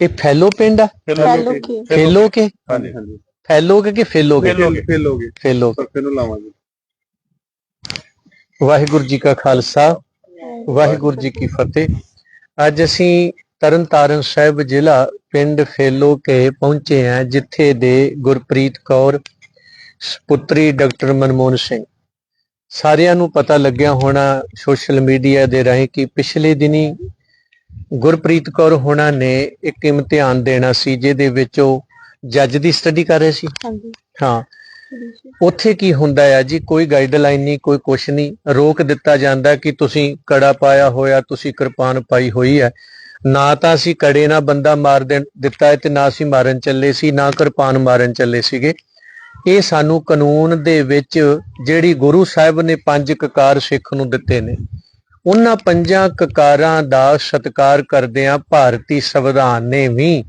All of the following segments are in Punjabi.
ਇਹ ਫੈਲੋ ਪਿੰਡ ਆ? ਫੈਲੋ ਕੇ। ਫੈਲੋ ਕੇ। ਹਾਂਜੀ ਹਾਂਜੀ। ਫੈਲੋ ਕੇ ਕਿ ਫੈਲੋ ਕੇ? ਫੇਲੋਗੇ ਫੇਲੋਗੇ ਫੈਲੋ ਪਰ ਫਿਰ ਨੂੰ ਲਾਵਾਂਗੇ। ਵਾਹਿਗੁਰੂ ਜੀ ਕਾ ਖਾਲਸਾ ਵਾਹਿਗੁਰੂ ਜੀ ਕੀ ਫਤਿਹ। ਅੱਜ ਅਸੀਂ ਤਰਨਤਾਰਨ ਸਾਹਿਬ ਜ਼ਿਲ੍ਹਾ ਪਿੰਡ ਫੇਲੋ ਕੇ ਪਹੁੰਚੇ ਹਾਂ ਜਿੱਥੇ ਦੇ ਗੁਰਪ੍ਰੀਤ ਕੌਰ ਪੁੱਤਰੀ ਡਾਕਟਰ ਮਨਮੋਹਨ ਸਿੰਘ। ਸਾਰਿਆਂ ਨੂੰ ਪਤਾ ਲੱਗਿਆ ਹੋਣਾ ਸੋਸ਼ਲ ਮੀਡੀਆ ਦੇ ਰਾਹੀਂ ਕਿ ਪਿਛਲੇ ਦਿਨੀ ਗੁਰਪ੍ਰੀਤ ਕੌਰ ਹੋਣਾ ਨੇ ਇੱਕ ਇਮਤਿਹਾਨ ਦੇਣਾ ਸੀ ਜਿਹਦੇ ਵਿੱਚ ਉਹ ਜੱਜ ਦੀ ਸਟੱਡੀ ਕਰ ਰਹੇ ਸੀ। ਹਾਂਜੀ। ਹਾਂ। ਉੱਥੇ ਕੀ ਹੁੰਦਾ ਹੈ ਜੀ ਕੋਈ ਗਾਈਡਲਾਈਨ ਨਹੀਂ ਕੋਈ ਕੁਛ ਨਹੀਂ। ਰੋਕ ਦਿੱਤਾ ਜਾਂਦਾ ਕਿ ਤੁਸੀਂ ਕੜਾ ਪਾਇਆ ਹੋਇਆ ਤੁਸੀਂ ਕਿਰਪਾਨ ਪਾਈ ਹੋਈ ਹੈ। ਨਾ ਤਾਂ ਅਸੀਂ ਕੜੇ ਨਾਲ ਬੰਦਾ ਮਾਰ ਦੇਣ ਦਿੱਤਾ ਹੈ ਤੇ ਨਾ ਅਸੀਂ ਮਾਰਨ ਚੱਲੇ ਸੀ ਨਾ ਕਿਰਪਾਨ ਮਾਰਨ ਚੱਲੇ ਸੀਗੇ। ਇਹ ਸਾਨੂੰ ਕਾਨੂੰਨ ਦੇ ਵਿੱਚ ਜਿਹੜੀ ਗੁਰੂ ਸਾਹਿਬ ਨੇ ਪੰਜ ਕਕਾਰ ਸਿੱਖ ਨੂੰ ਦਿੱਤੇ ਨੇ। ਉਹਨਾਂ ਪੰਜਾਂ ਕਕਾਰਾਂ ਦਾ ਸਤਿਕਾਰ ਕਰਦਿਆਂ ਭਾਰਤੀ ਸੰਵਿਧਾਨ ਨੇ ਵੀ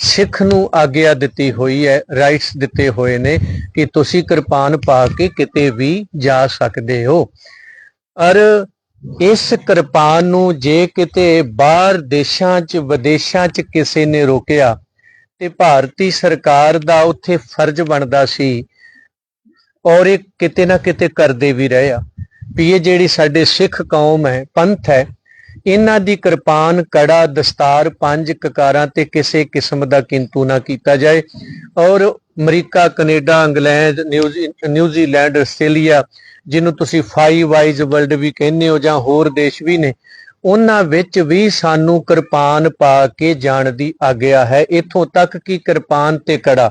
ਸਿੱਖ ਨੂੰ ਆਗਿਆ ਦਿੱਤੀ ਹੋਈ ਹੈ ਰਾਈਟਸ ਦਿੱਤੇ ਹੋਏ ਨੇ ਕਿ ਤੁਸੀਂ ਕਿਰਪਾਨ ਪਾ ਕੇ ਕਿਤੇ ਵੀ ਜਾ ਸਕਦੇ ਹੋ। ਔਰ ਇਸ ਕਿਰਪਾਨ ਨੂੰ ਜੇ ਕਿਤੇ ਬਾਹਰ ਦੇਸ਼ਾਂ 'ਚ, ਵਿਦੇਸ਼ਾਂ 'ਚ ਕਿਸੇ ਨੇ ਰੋਕਿਆ, ਤੇ ਭਾਰਤੀ ਸਰਕਾਰ ਦਾ ਉੱਥੇ ਫਰਜ਼ ਬਣਦਾ ਸੀ ਔਰ ਇਹ ਕਿਤੇ ਨਾ ਕਿਤੇ ਕਰਦੇ ਵੀ ਰਹੇ ਆ। ਵੀ ਇਹ ਜਿਹੜੀ ਸਾਡੇ ਸਿੱਖ ਕੌਮ ਹੈ, ਪੰਥ ਹੈ, ਇਹਨਾਂ ਦੀ ਕਿਰਪਾਨ, ਕੜਾ, ਦਸਤਾਰ ਪੰਜ ਕਕਾਰਾਂ ਤੇ ਕਿਸੇ ਕਿਸਮ ਦਾ ਕਿੰਤੂ ਨਾ ਕੀਤਾ ਜਾਏ। ਔਰ ਅਮਰੀਕਾ, ਕੈਨੇਡਾ, ਇੰਗਲੈਂਡ ਨਿਊਜ਼ੀ- ਨਿਊਜ਼ੀਲੈਂਡ ਆਸਟ੍ਰੇਲੀਆ, ਜਿਹਨੂੰ ਤੁਸੀਂ ਫਾਈਵ ਵਾਈਜ਼ ਵਰਲਡ ਵੀ ਕਹਿੰਦੇ ਹੋ ਜਾਂ ਹੋਰ ਦੇਸ਼ ਵੀ ਨੇ, ਉਹਨਾਂ ਵਿੱਚ ਵੀ ਸਾਨੂੰ ਕਿਰਪਾਨ ਪਾ ਕੇ ਜਾਣ ਦੀ ਆਗਿਆ ਹੈ। ਇਥੋਂ ਤੱਕ ਕਿ ਕਿਰਪਾਨ ਤੇ ਕੜਾ,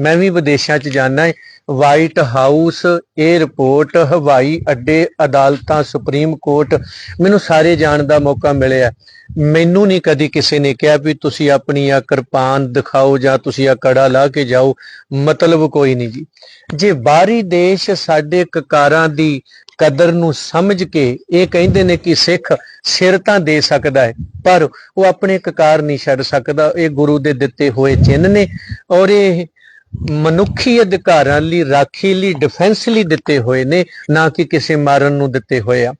ਮੈਂ ਵੀ ਵਿਦੇਸ਼ਾਂ 'ਚ ਜਾਣਾ ਹੈ ਵਾਈਟ ਹਾਊਸ 에ਅਰਪੋਰਟ ਹਵਾਈ ਅੱਡੇ, ਅਦਾਲਤਾਂ ਸੁਪਰੀਮ ਕੋਰਟ ਮੈਨੂੰ ਸਾਰੇ ਜਾਣ ਦਾ ਮੌਕਾ ਮਿਲਿਆ। ਮੈਨੂੰ ਨਹੀਂ ਕਦੀ ਕਿਸੇ ਨੇ ਕਿਹਾ ਵੀ ਤੁਸੀਂ ਆਪਣੀ ਆ ਕਿਰਪਾਨ ਦਿਖਾਓ ਜਾਂ ਤੁਸੀਂ ਆ ਕੜਾ ਲਾ ਕੇ ਜਾਓ, ਮਤਲਬ ਕੋਈ ਨਹੀਂ ਜੀ। ਜੇ ਬਾਹਰੀ ਦੇਸ਼ ਸਾਡੇ ਕਕਾਰਾਂ ਦੀ ਕਦਰ ਨੂੰ ਸਮਝ ਕੇ ਇਹ ਕਹਿੰਦੇ ਨੇ ਕਿ ਸਿੱਖ ਸਿਰ ਤਾਂ ਦੇ ਸਕਦਾ ਹੈ, ਪਰ ਉਹ ਆਪਣੇ ਕਕਾਰ ਨਹੀਂ ਛੱਡ ਸਕਦਾ, ਇਹ ਗੁਰੂ ਦੇ ਦਿੱਤੇ ਹੋਏ ਚਿੰਨ੍ਹ ਨੇ ਔਰ ਇਹ ਮਨੁੱਖੀ ਅਧਿਕਾਰਾਂ ਲਈ, ਰਾਖੀ ਲਈ ਡਿਫੈਂਸ ਲਈ ਦਿੱਤੇ ਹੋਏ ਨੇ, ਨਾ ਕਿ ਕਿਸੇ ਮਾਰਨ ਨੂੰ ਦਿੱਤੇ ਹੋਏ ਆ।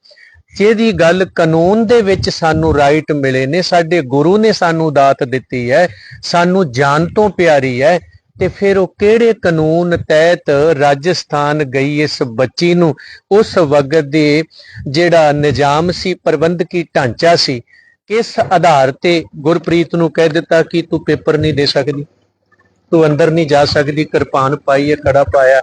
ਜਿਹਦੀ ਗੱਲ ਕਾਨੂੰਨ ਦੇ ਵਿੱਚ ਸਾਨੂੰ ਰਾਈਟ ਮਿਲੇ ਨੇ, ਸਾਡੇ ਗੁਰੂ ਨੇ ਸਾਨੂੰ ਦਾਤ ਦਿੱਤੀ ਹੈ, ਸਾਨੂੰ ਜਾਨ ਤੋਂ ਪਿਆਰੀ ਹੈ, ਤੇ ਫਿਰ ਉਹ ਕਿਹੜੇ ਕਾਨੂੰਨ ਤਹਿਤ ਰਾਜਸਥਾਨ ਗਈ ਇਸ ਬੱਚੀ ਨੂੰ? ਉਸ ਵਕਤ ਦੇ ਜਿਹੜਾ ਨਿਜ਼ਾਮ ਸੀ, ਪ੍ਰਬੰਧਕੀ ਢਾਂਚਾ ਸੀ, ਕਿਸ ਆਧਾਰ ਤੇ ਗੁਰਪ੍ਰੀਤ ਨੂੰ ਕਹਿ ਦਿੱਤਾ ਕਿ ਤੂੰ ਪੇਪਰ ਨਹੀਂ ਦੇ ਸਕਦੀ? ਤੂੰ ਅੰਦਰ ਨਹੀਂ ਜਾ ਸਕਦੀ, ਕਿਰਪਾਨ ਪਾਈ ਹੈ ਕੜਾ ਪਾਇਆ।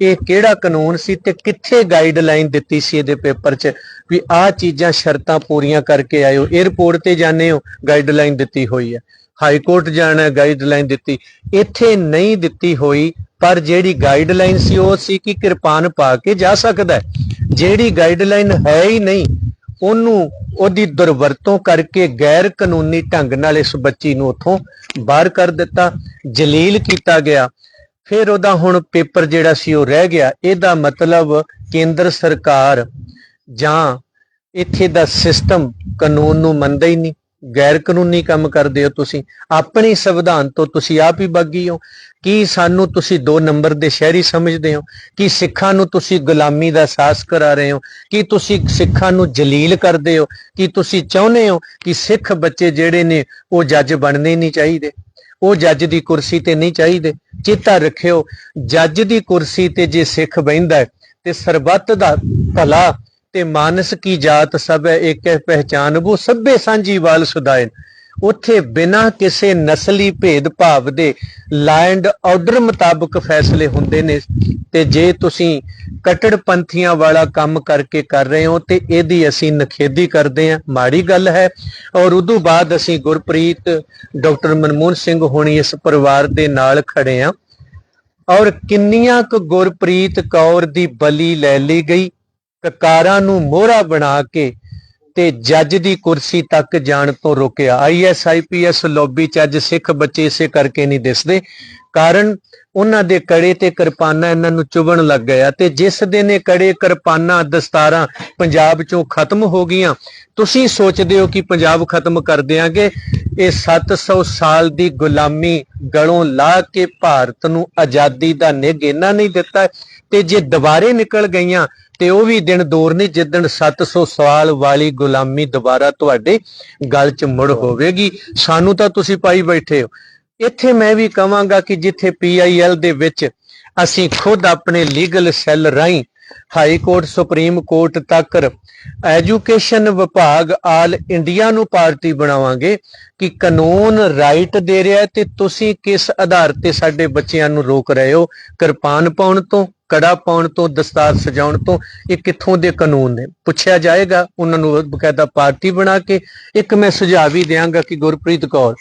ਇਹ ਕਿਹੜਾ ਕਾਨੂੰਨ ਸੀ ਤੇ ਕਿੱਥੇ ਗਾਈਡਲਾਈਨ ਦਿੱਤੀ ਸੀ ਇਹਦੇ ਪੇਪਰ 'ਚ ਵੀ ਆਹ ਚੀਜ਼ਾਂ ਸ਼ਰਤਾਂ ਪੂਰੀਆਂ ਕਰਕੇ ਆਇਓ? 에ਅਰਪੋਰਟ ਤੇ ਜਾਂਦੇ ਹੋ ਗਾਈਡਲਾਈਨ ਦਿੱਤੀ ਹੋਈ ਹੈ। ਹਾਈ ਕੋਰਟ ਜਾਣਾ ਗਾਈਡਲਾਈਨ ਦਿੱਤੀ। ਇੱਥੇ ਨਹੀਂ ਦਿੱਤੀ ਹੋਈ, ਪਰ ਜਿਹੜੀ ਗਾਈਡਲਾਈਨ ਸੀ ਉਹ ਸੀ ਕਿ ਕਿਰਪਾਨ ਪਾ ਕੇ ਜਾ ਸਕਦਾ ਜਿਹੜੀ ਗਾਈਡਲਾਈਨ ਹੈ ਹੀ ਨਹੀਂ, ਉਹਨੂੰ, ਉਹਦੀ ਦੁਰਵਰਤੋਂ ਕਰਕੇ ਗੈਰ ਕਾਨੂੰਨੀ ਢੰਗ ਨਾਲ ਇਸ ਬੱਚੀ ਨੂੰ ਉੱਥੋਂ ਬਾਹਰ ਕਰ ਦਿੱਤਾ। ਜਲੀਲ ਕੀਤਾ ਗਿਆ। ਫਿਰ ਉਹਦਾ ਹੁਣ ਪੇਪਰ ਜਿਹੜਾ ਸੀ ਉਹ ਰਹਿ ਗਿਆ। ਇਹਦਾ ਮਤਲਬ ਕੇਂਦਰ ਸਰਕਾਰ ਜਾਂ ਇੱਥੇ ਦਾ ਸਿਸਟਮ ਕਾਨੂੰਨ ਨੂੰ ਮੰਨਦਾ ਹੀ ਨਹੀਂ। ਗੈਰ ਕਾਨੂੰਨੀ ਕੰਮ ਕਰਦੇ ਹੋ ਤੁਸੀਂ। ਆਪਣੇ ਸੰਵਿਧਾਨ ਤੋਂ ਤੁਸੀਂ ਆਪ ਹੀ ਬਾਗੀ ਹੋ। ਕੀ ਸਾਨੂੰ ਤੁਸੀਂ ਦੋ ਨੰਬਰ ਦੇ ਸ਼ਹਿਰੀ ਸਮਝਦੇ ਹੋ? ਕੀ ਸਿੱਖਾਂ ਨੂੰ ਤੁਸੀਂ ਗੁਲਾਮੀ ਦਾ ਸਾਹਸ ਕਰਾ ਰਹੇ ਹੋ? ਕੀ ਤੁਸੀਂ ਸਿੱਖਾਂ ਨੂੰ ਜਲੀਲ ਕਰਦੇ ਹੋ? ਕੀ ਤੁਸੀਂ ਚਾਹੁੰਦੇ ਹੋ ਕਿ ਸਿੱਖ ਬੱਚੇ ਜਿਹੜੇ ਨੇ ਉਹ ਜੱਜ ਬਣਨੇ ਨਹੀਂ ਚਾਹੀਦੇ? ਉਹ ਜੱਜ ਦੀ ਕੁਰਸੀ ਤੇ ਨਹੀਂ ਚਾਹੀਦੇ। ਚੇਤਾ ਰੱਖਿਓ, ਜੱਜ ਦੀ ਕੁਰਸੀ ਤੇ ਜੇ ਸਿੱਖ ਬਹਿੰਦਾ ਤੇ ਸਰਬੱਤ ਦਾ ਭਲਾ ਤੇ ਮਾਨਸ ਕੀ ਜਾਤ ਸਭ ਹੈ, ਇੱਕ ਹੈ ਪਹਿਚਾਨ, ਉਹ ਸਭੇ ਸਾਂਝੀ ਵਾਲ ਸੁਦਾਇਨ ਉੱਥੇ ਬਿਨਾਂ ਕਿਸੇ ਨਸਲੀ ਭੇਦਭਾਵ ਦੇ ਲੈਂਡ ਆਰਡਰ ਮੁਤਾਬਕ ਫੈਸਲੇ ਹੁੰਦੇ ਨੇ। ਤੇ ਜੇ ਤੁਸੀਂ ਕਟੜਪੰਥੀਆਂ ਵਾਲਾ ਕੰਮ ਕਰਕੇ ਕਰ ਰਹੇ ਹੋ, ਤੇ ਇਹਦੀ ਅਸੀਂ ਨਖੇਦੀ ਕਰਦੇ ਹਾਂ। ਮਾੜੀ ਗੱਲ ਹੈ। ਔਰ ਉਦੋਂ ਬਾਅਦ ਅਸੀਂ ਗੁਰਪ੍ਰੀਤ, ਡਾਕਟਰ ਮਨਮੋਹਨ ਸਿੰਘ ਹੋਣੀ ਇਸ ਪਰਿਵਾਰ ਦੇ ਨਾਲ ਖੜੇ ਹਾਂ। ਔਰ ਕਿੰਨੀਆਂ ਕੁ ਗੁਰਪ੍ਰੀਤ ਕੌਰ ਦੀ ਬਲੀ ਲੈ ਲਈ ਗਈ। ਕਕਾਰਾਂ ਨੂੰ ਮੋਹਰਾ ਬਣਾ ਕੇ ਤੇ ਜੱਜ ਦੀ ਕੁਰਸੀ ਤੱਕ ਜਾਣ ਤੋਂ ਰੋਕਿਆ। ਆਈਐਸ ਆਈਪੀਐਸ ਲੌਬੀ ਚ ਅੱਜ ਸਿੱਖ ਬੱਚੇ ਇਸੇ ਕਰਕੇ ਨਹੀਂ ਦਿਸਦੇ, ਕਾਰਨ ਉਹਨਾਂ ਦੇ ਕੜੇ ਤੇ ਕਿਰਪਾਨਾਂ ਇਹਨਾਂ ਨੂੰ ਚੁਬਣ ਲੱਗ ਗਿਆ ਤੇ ਜਿਸ ਦਿਨ ਇਹ ਕੜੇ ਕਿਰਪਾਨਾਂ ਦਸਤਾਰਾਂ ਪੰਜਾਬ ਚੋਂ ਖਤਮ ਹੋ ਗਈਆਂ, ਤੁਸੀਂ ਸੋਚਦੇ ਹੋ ਕਿ ਪੰਜਾਬ ਖਤਮ ਕਰ ਦਿਆਂਗੇ? ਇਹ 700 ਸਾਲ ਦੀ ਗੁਲਾਮੀ ਗਲੋਂ ਲਾ ਕੇ ਭਾਰਤ ਨੂੰ ਆਜ਼ਾਦੀ ਦਾ ਨਿੱਘ ਇਹਨਾਂ ਨਹੀਂ ਦਿੱਤਾ ਤੇ ਜੇ ਦੁਬਾਰੇ ਨਿਕਲ ਗਈਆਂ ਤੇ ਉਹ ਵੀ ਦਿਨ ਦੂਰ ਨਹੀਂ ਜਿੱਦਣ 700 ਸਾਲ ਵਾਲੀ ਗੁਲਾਮੀ ਦੁਬਾਰਾ ਤੁਹਾਡੇ ਗਲ 'ਚ ਮੁੜ ਹੋਵੇਗੀ। ਸਾਨੂੰ ਤਾਂ ਤੁਸੀਂ ਪਾਈ ਬੈਠੇ ਹੋ। ਇੱਥੇ ਮੈਂ ਵੀ ਕਹਾਂਗਾ ਕਿ ਜਿੱਥੇ ਪੀਆਈਐਲ ਦੇ ਵਿੱਚ ਅਸੀਂ ਖੁਦ ਆਪਣੇ ਲੀਗਲ ਸੈੱਲ ਰਾਹੀਂ ਹਾਈ ਕੋਰਟ, ਸੁਪਰੀਮ ਕੋਰਟ ਤੱਕ ਐਜੂਕੇਸ਼ਨ ਵਿਭਾਗ ਆਲ ਇੰਡੀਆ ਨੂੰ ਪਾਰਟੀ ਬਣਾਵਾਂਗੇ ਕਿ ਕਾਨੂੰਨ ਰਾਈਟ ਦੇ ਰਿਹਾ ਤੇ ਤੁਸੀਂ ਕਿਸ ਆਧਾਰ ਤੇ ਸਾਡੇ ਬੱਚਿਆਂ ਨੂੰ ਰੋਕ ਰਹੇ ਹੋ? ਕਿਰਪਾਨ ਪਾਉਣ ਤੋਂ, ਕੜਾ ਪਾਉਣ ਤੋਂ, ਦਸਤਾਰ ਸਜਾਉਣ ਤੋਂ, ਇਹ ਕਿੱਥੋਂ ਦੇ ਕਾਨੂੰਨ ਨੇ? ਪੁੱਛਿਆ ਜਾਏਗਾ, ਉਹਨਾਂ ਨੂੰ ਬਕਾਇਦਾ ਪਾਰਟੀ ਬਣਾ ਕੇ। ਇੱਕ ਮੈਂ ਸੁਝਾਅ ਵੀ ਦਿਆਂਗਾ ਕਿ ਗੁਰਪ੍ਰੀਤ ਕੌਰ,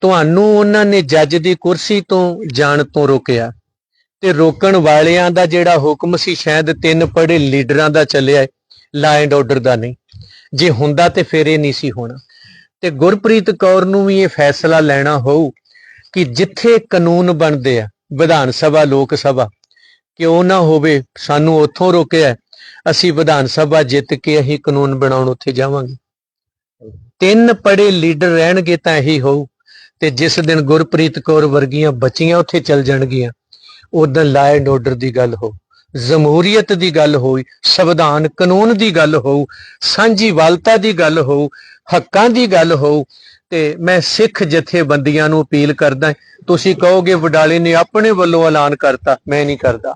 ਤੁਹਾਨੂੰ ਉਹਨਾਂ ਨੇ ਜੱਜ ਦੀ ਕੁਰਸੀ ਤੋਂ ਜਾਣ ਤੋਂ ਰੋਕਿਆ। ਤੇ ਰੋਕਣ ਵਾਲਿਆਂ ਦਾ ਜਿਹੜਾ ਹੁਕਮ ਸੀ, ਸ਼ਾਇਦ ਤਿੰਨ ਪੜੇ ਲੀਡਰਾਂ ਦਾ ਚੱਲਿਆ ਹੈ ਲਾ ਐਂਡ ਆਰਡਰ ਦਾ ਨਹੀਂ। ਜੇ ਹੁੰਦਾ ਤੇ ਫਿਰ ਇਹ ਨਹੀਂ ਸੀ ਹੋਣਾ। ਤੇ ਗੁਰਪ੍ਰੀਤ ਕੌਰ ਨੂੰ ਵੀ ਇਹ ਫੈਸਲਾ ਲੈਣਾ ਹੋਊ ਕਿ ਜਿੱਥੇ ਕਾਨੂੰਨ ਬਣਦੇ ਆ, ਵਿਧਾਨ ਸਭਾ, ਲੋਕ ਸਭਾ, ਕਿਉਂ ਨਾ ਹੋਵੇ, ਸਾਨੂੰ ਉੱਥੋਂ ਰੋਕਿਆ ਅਸੀਂ ਵਿਧਾਨ ਸਭਾ ਜਿੱਤ ਕੇ ਅਸੀਂ ਕਾਨੂੰਨ ਬਣਾਉਣ ਉੱਥੇ ਜਾਵਾਂਗੇ। ਤਿੰਨ ਪੜੇ ਲੀਡਰ ਰਹਿਣਗੇ ਤਾਂ ਇਹੀ ਹੋਊ, ਤੇ ਜਿਸ ਦਿਨ ਗੁਰਪ੍ਰੀਤ ਕੌਰ ਵਰਗੀਆਂ ਬੱਚੀਆਂ ਉੱਥੇ ਚੱਲ ਜਾਣਗੀਆਂ ਉਦੋਂ ਲਾ ਐਂਡ ਆਰਡਰ ਦੀ ਗੱਲ ਹੋ, ਜਮਹੂਰੀਅਤ ਦੀ ਗੱਲ ਹੋਈ, ਸੰਵਿਧਾਨ ਕਾਨੂੰਨ ਦੀ ਗੱਲ ਹੋਊ, ਸਾਂਝੀਵਾਲਤਾ ਦੀ ਗੱਲ ਹੋਊ, ਹੱਕਾਂ ਦੀ ਗੱਲ ਹੋਊ, ਤੇ ਮੈਂ ਸਿੱਖ ਜਥੇਬੰਦੀਆਂ ਨੂੰ ਅਪੀਲ ਕਰਦਾ ਤੁਸੀਂ ਕਹੋਗੇ ਵਡਾਲੇ ਨੇ ਆਪਣੇ ਵੱਲੋਂ ਐਲਾਨ ਕਰਤਾ, ਮੈਂ ਨਹੀਂ ਕਰਦਾ।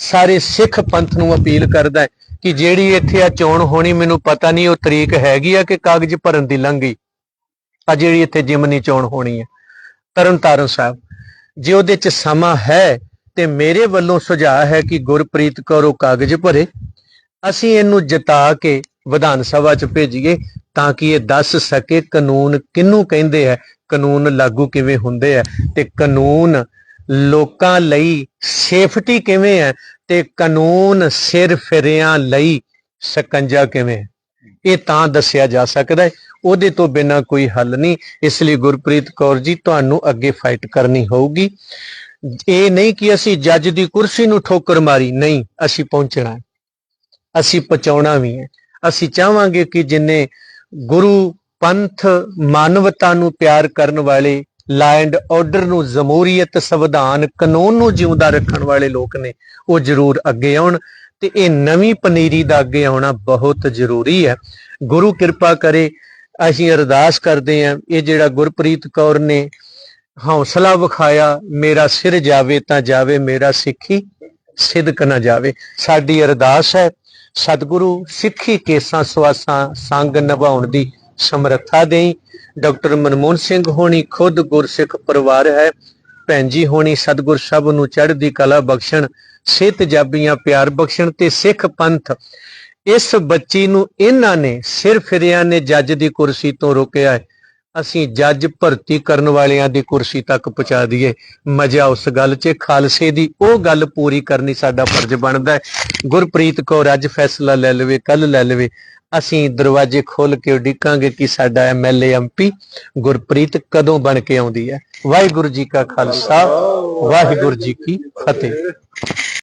ਸਾਰੇ ਸਿੱਖ ਪੰਥ ਨੂੰ ਅਪੀਲ ਕਰਦਾ ਕਿ ਜਿਹੜੀ ਇੱਥੇ ਆ ਚੋਣ ਹੋਣੀ, ਮੈਨੂੰ ਪਤਾ ਨਹੀਂ ਉਹ ਤਰੀਕ ਹੈਗੀ ਆ ਕਿ ਕਾਗਜ਼ ਭਰਨ ਦੀ ਲੰਘ ਗਈ। ਆ ਜਿਹੜੀ ਇੱਥੇ ਜਿਮਨੀ ਚੋਣ ਹੋਣੀ ਹੈ ਤਰਨਤਾਰਨ ਸਾਹਿਬ, ਜੇ ਉਹਦੇ ਚ ਸਮਾਂ ਹੈ ਤੇ ਮੇਰੇ ਵੱਲੋਂ ਸੁਝਾਅ ਹੈ ਕਿ ਗੁਰਪ੍ਰੀਤ ਕੌਰ ਉਹ ਕਾਗਜ਼ ਭਰੇ। ਅਸੀਂ ਇਹਨੂੰ ਜਿਤਾ ਕੇ ਵਿਧਾਨ ਸਭਾ ਚ ਭੇਜੀਏ ਤਾਂ ਕਿ ਇਹ ਦੱਸ ਸਕੇ ਕਾਨੂੰਨ ਕਿਹਨੂੰ ਕਹਿੰਦੇ ਆ, ਕਾਨੂੰਨ ਲਾਗੂ ਕਿਵੇਂ ਹੁੰਦੇ ਆ ਤੇ ਕਾਨੂੰਨ ਲੋਕਾਂ ਲਈ ਸੇਫਟੀ ਕਿਵੇਂ ਹੈ ਤੇ ਕਾਨੂੰਨ ਸਿਰ ਫਿਰਿਆਂ ਲਈ ਸਕੰਜਾ ਕਿਵੇਂ ਹੈ ਇਹ ਤਾਂ ਦੱਸਿਆ ਜਾ ਸਕਦਾ ਹੈ, ਉਹਦੇ ਤੋਂ ਬਿਨਾ ਕੋਈ ਹੱਲ ਨਹੀਂ। ਇਸ ਲਈ ਗੁਰਪ੍ਰੀਤ ਕੌਰ ਜੀ, ਤੁਹਾਨੂੰ ਅੱਗੇ ਫਾਈਟ ਕਰਨੀ ਹੋਊਗੀ। ਇਹ ਨਹੀਂ ਕਿ ਅਸੀਂ ਜੱਜ ਦੀ ਕੁਰਸੀ ਨੂੰ ਠੋਕਰ ਮਾਰੀ, ਨਹੀਂ, ਅਸੀਂ ਪਹੁੰਚਣਾ ਅਸੀਂ ਪਹੁੰਚਾਉਣਾ ਵੀ ਹੈ। ਅਸੀਂ ਚਾਹਾਂਗੇ ਕਿ ਜਿੰਨੇ ਗੁਰੂ ਪੰਥ ਮਾਨਵਤਾ ਨੂੰ ਪਿਆਰ ਕਰਨ ਵਾਲੇ ਲਾ ਐਂਡ ਆਰਡਰ ਨੂੰ ਜਮਹੂਰੀਅਤ ਸੰਵਿਧਾਨ, ਕਾਨੂੰਨ ਨੂੰ ਜਿਉਂਦਾ ਰੱਖਣ ਵਾਲੇ ਲੋਕ ਨੇ, ਉਹ ਜ਼ਰੂਰ ਅੱਗੇ ਆਉਣ ਤੇ ਇਹ ਨਵੀਂ ਪਨੀਰੀ ਦਾ ਅੱਗੇ ਆਉਣਾ ਬਹੁਤ ਜ਼ਰੂਰੀ ਹੈ। ਗੁਰੂ ਕਿਰਪਾ ਕਰੇ, ਅਸੀਂ ਅਰਦਾਸ ਕਰਦੇ ਹਾਂ, ਇਹ ਜਿਹੜਾ ਗੁਰਪ੍ਰੀਤ ਕੌਰ ਨੇ ਹੌਸਲਾ ਵਿਖਾਇਆ, ਮੇਰਾ ਸਿਰ ਜਾਵੇ ਤਾਂ ਜਾਵੇ, ਮੇਰਾ ਸਿੱਖੀ ਸਿਦਕ ਨਾ ਜਾਵੇ। ਸਾਡੀ ਅਰਦਾਸ ਹੈ, ਸਤਿਗੁਰੂ ਸਿੱਖੀ ਕੇਸਾਂ ਸਵਾਸਾਂ ਸੰਗ ਨਿਭਾਉਣ ਦੀ ਸਮਰੱਥਾ ਦੇਈ। ਡਾਕਟਰ ਮਨਮੋਹਨ ਸਿੰਘ ਹੋਣੀ ਖੁਦ ਗੁਰਸਿੱਖ ਪਰਿਵਾਰ ਹੈ। ਭੈਣ ਜੀ ਹੋਣੀ ਸਤਿਗੁਰ ਸਭ ਨੂੰ ਚੜ੍ਹਦੀ ਕਲਾ ਬਖਸ਼ਣ, ਸਿਹਤ ਜਾਬੀਆਂ ਪਿਆਰ ਬਖਸ਼ਣ ਤੇ ਸਿੱਖ ਪੰਥ ਇਸ ਬੱਚੀ ਨੂੰ ਇਹਨਾਂ ਨੇ ਸਿਰ ਫਿਰਿਆਂ ਨੇ ਜੱਜ ਦੀ ਕੁਰਸੀ ਤੋਂ ਰੋਕਿਆ ਹੈ। ਅਸੀਂ ਜੱਜ ਭਰਤੀ ਕਰਨ ਵਾਲਿਆਂ ਦੀ ਕੁਰਸੀ ਤੱਕ ਪਹੁੰਚਾ ਦਈਏ। ਮਜ਼ਾ ਉਸ ਗੱਲ 'ਚ, ਖਾਲਸੇ ਦੀ ਉਹ ਗੱਲ ਪੂਰੀ ਕਰਨੀ ਸਾਡਾ ਫਰਜ਼ ਬਣਦਾ ਹੈ। ਗੁਰਪ੍ਰੀਤ ਕੌਰ ਅੱਜ ਫੈਸਲਾ ਲੈ ਲਵੇ, ਕੱਲ ਲੈ ਲਵੇ। ਅਸੀਂ ਦਰਵਾਜ਼ੇ ਖੋਲ ਕੇ ਉਡੀਕਾਂਗੇ ਕਿ ਸਾਡਾ ਐਮਐਲਏ ਐਮਪੀ ਗੁਰਪ੍ਰੀਤ ਕਦੋਂ ਬਣ ਕੇ ਆਉਂਦੀ ਹੈ। ਵਾਹਿਗੁਰੂ ਜੀ ਕਾ ਖਾਲਸਾ, ਵਾਹਿਗੁਰੂ ਜੀ ਕੀ ਫਤਿਹ।